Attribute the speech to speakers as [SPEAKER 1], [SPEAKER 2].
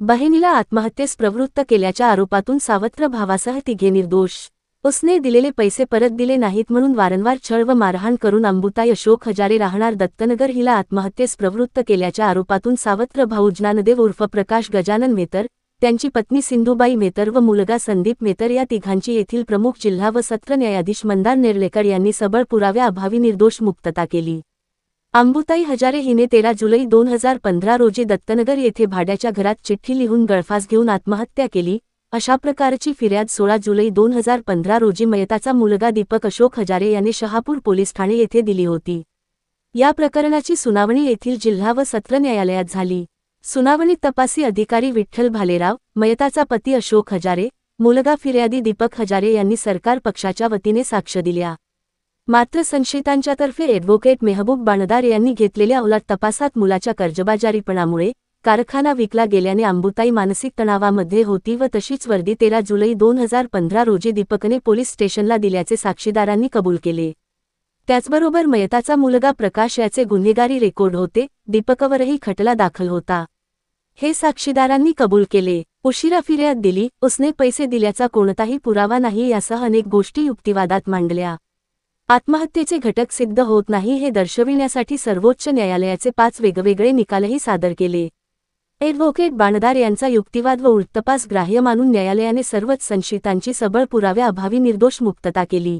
[SPEAKER 1] बहिणीला आत्महत्येस प्रवृत्त केल्याच्या आरोपातून सावत्र भावासह तिघे निर्दोष. उसने दिलेले पैसे परत दिले नाहीत म्हणून वारंवार छळ व मारहाण करून अंबुताई अशोक हजारे राहणार दत्तनगर हिला आत्महत्येस प्रवृत्त केल्याच्या आरोपातून सावत्र भाऊ ज्ञानदेव उर्फ प्रकाश गजानन मेतर त्यांची पत्नी सिंधुबाई मेतर व मुलगा संदीप मेतर या तिघांची येथील प्रमुख जिल्हा व सत्र न्यायाधीश मंदार नेर्लेकर यांनी सबळ पुराव्याअभावी निर्दोष मुक्तता केली. अंबुताई हजारे हिने तेरा जुलै दोन हजार पंधरा रोजी दत्तनगर येथे भाड्याच्या घरात चिठ्ठी लिहून गळफास घेऊन आत्महत्या केली. अशा प्रकारची फिर्याद सोळा जुलै दोन हजार पंधरा रोजी मयताचा मुलगा दीपक अशोक हजारे याने शहापूर पोलीस ठाणे येथे दिली होती. या प्रकरणाची सुनावणी येथील जिल्हा व सत्र न्यायालयात झाली. सुनावणीत तपासी अधिकारी विठ्ठल भालेराव मयताचा पती अशोक हजारे मुलगा फिर्यादी दीपक हजारे यांनी सरकार पक्षाच्या वतीने साक्ष दिल्या. मात्र संशयितांच्यातर्फे ॲडव्होकेट मेहबूब बाणदार यांनी घेतलेल्या उलट तपासात मुलाच्या कर्जबाजारीपणामुळे कारखाना विकला गेल्याने अंबुताई मानसिक तणावामध्ये होती व तशीच वर्दी तेरा जुलै दोन हजार पंधरा रोजी दीपकने पोलीस स्टेशनला दिल्याचे साक्षीदारांनी कबूल केले. त्याचबरोबर मयताचा मुलगा प्रकाश याचे गुन्हेगारी रेकॉर्ड होते दीपकवरही खटला दाखल होता. हे साक्षीदारांनी कबूल केले. उशिरा फिर्याद दिली उसने पैसे दिल्याचा कोणताही पुरावा नाही यासह अनेक गोष्टी युक्तिवादात मांडल्या. आत्महत्येचे घटक सिद्ध होत नाही हे दर्शविण्यासाठी सर्वोच्च न्यायालयाचे पाच वेगवेगळे निकालही सादर केले. ॲडव्होकेट बाणदार यांचा युक्तिवाद व उत्तपास ग्राह्य मानून न्यायालयाने सर्वच संशयितांची सबळ पुराव्याअभावी निर्दोष मुक्तता केली.